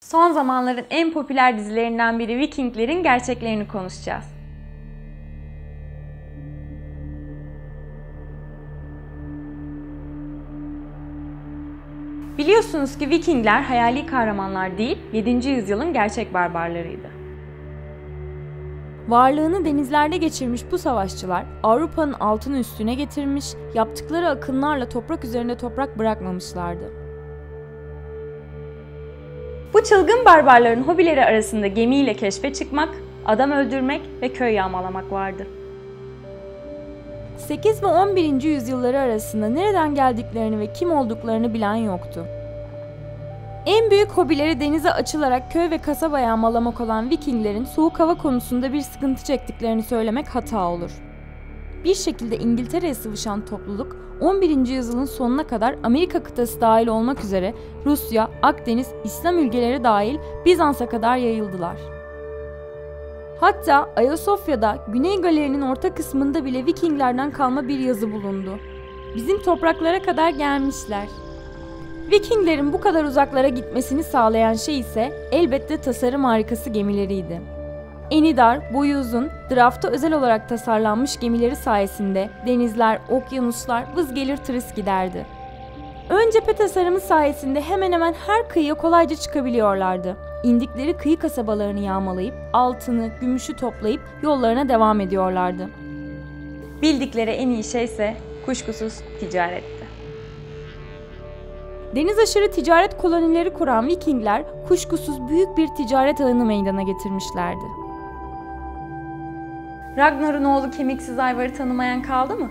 Son zamanların en popüler dizilerinden biri Vikinglerin gerçeklerini konuşacağız. Biliyorsunuz ki Vikingler hayali kahramanlar değil, 7. yüzyılın gerçek barbarlarıydı. Varlığını denizlerde geçirmiş bu savaşçılar Avrupa'nın altını üstüne getirmiş, yaptıkları akınlarla toprak üzerinde toprak bırakmamışlardı. Bu çılgın barbarların hobileri arasında gemiyle keşfe çıkmak, adam öldürmek ve köy yağmalamak vardı. 8 ve 11. yüzyılları arasında nereden geldiklerini ve kim olduklarını bilen yoktu. En büyük hobileri denize açılarak köy ve kasaba yağmalamak olan Vikinglerin soğuk hava konusunda bir sıkıntı çektiklerini söylemek hata olur. Bir şekilde İngiltere'ye sıvışan topluluk 11. yüzyılın sonuna kadar Amerika kıtası dahil olmak üzere Rusya, Akdeniz, İslam ülkeleri dahil Bizans'a kadar yayıldılar. Hatta Ayasofya'da Güney Galeri'nin orta kısmında bile Vikinglerden kalma bir yazı bulundu. Bizim topraklara kadar gelmişler. Vikinglerin bu kadar uzaklara gitmesini sağlayan şey ise elbette tasarım harikası gemileriydi. Eni dar, boyu uzun, drafta özel olarak tasarlanmış gemileri sayesinde denizler, okyanuslar vız gelir tırıs giderdi. Ön cephe tasarımı sayesinde hemen hemen her kıyıya kolayca çıkabiliyorlardı. İndikleri kıyı kasabalarını yağmalayıp altını, gümüşü toplayıp yollarına devam ediyorlardı. Bildikleri en iyi şey ise kuşkusuz ticaretti. Deniz aşırı ticaret kolonileri kuran Vikingler kuşkusuz büyük bir ticaret ağını meydana getirmişlerdi. Ragnar'ın oğlu kemiksiz Ayvar'ı tanımayan kaldı mı?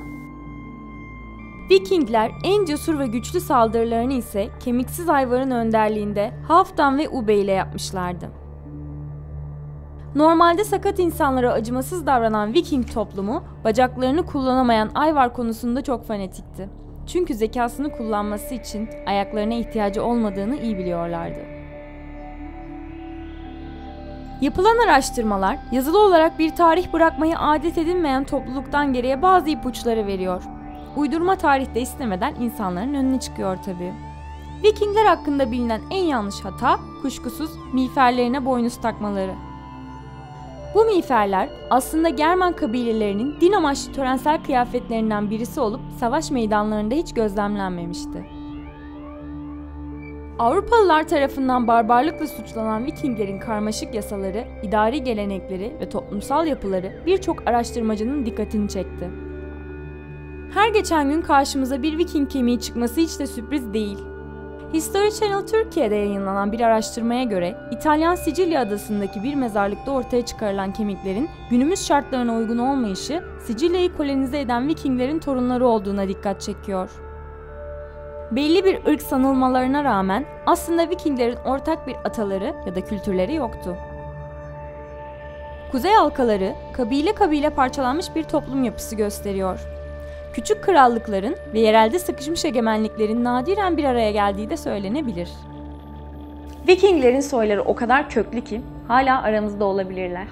Vikingler en cesur ve güçlü saldırılarını ise kemiksiz Ayvar'ın önderliğinde Halfdan ve Ube ile yapmışlardı. Normalde sakat insanlara acımasız davranan Viking toplumu bacaklarını kullanamayan Ayvar konusunda çok fanatikti. Çünkü zekasını kullanması için ayaklarına ihtiyacı olmadığını iyi biliyorlardı. Yapılan araştırmalar yazılı olarak bir tarih bırakmayı adet edinmeyen topluluktan geriye bazı ipuçları veriyor. Uydurma tarihte istemeden insanların önüne çıkıyor tabii. Vikingler hakkında bilinen en yanlış hata kuşkusuz miğferlerine boynuz takmaları. Bu miğferler aslında German kabilelerinin din amaçlı törensel kıyafetlerinden birisi olup savaş meydanlarında hiç gözlemlenmemişti. Avrupalılar tarafından barbarlıkla suçlanan Vikinglerin karmaşık yasaları, idari gelenekleri ve toplumsal yapıları birçok araştırmacının dikkatini çekti. Her geçen gün karşımıza bir Viking kemiği çıkması hiç de sürpriz değil. History Channel Türkiye'de yayınlanan bir araştırmaya göre İtalyan Sicilya adasındaki bir mezarlıkta ortaya çıkarılan kemiklerin günümüz şartlarına uygun olmayışı Sicilya'yı kolonize eden Vikinglerin torunları olduğuna dikkat çekiyor. Belli bir ırk sanılmalarına rağmen aslında Vikinglerin ortak bir ataları ya da kültürleri yoktu. Kuzey halkaları kabile kabile parçalanmış bir toplum yapısı gösteriyor. Küçük krallıkların ve yerelde sıkışmış egemenliklerin nadiren bir araya geldiği de söylenebilir. Vikinglerin soyları o kadar köklü ki hala aramızda olabilirler.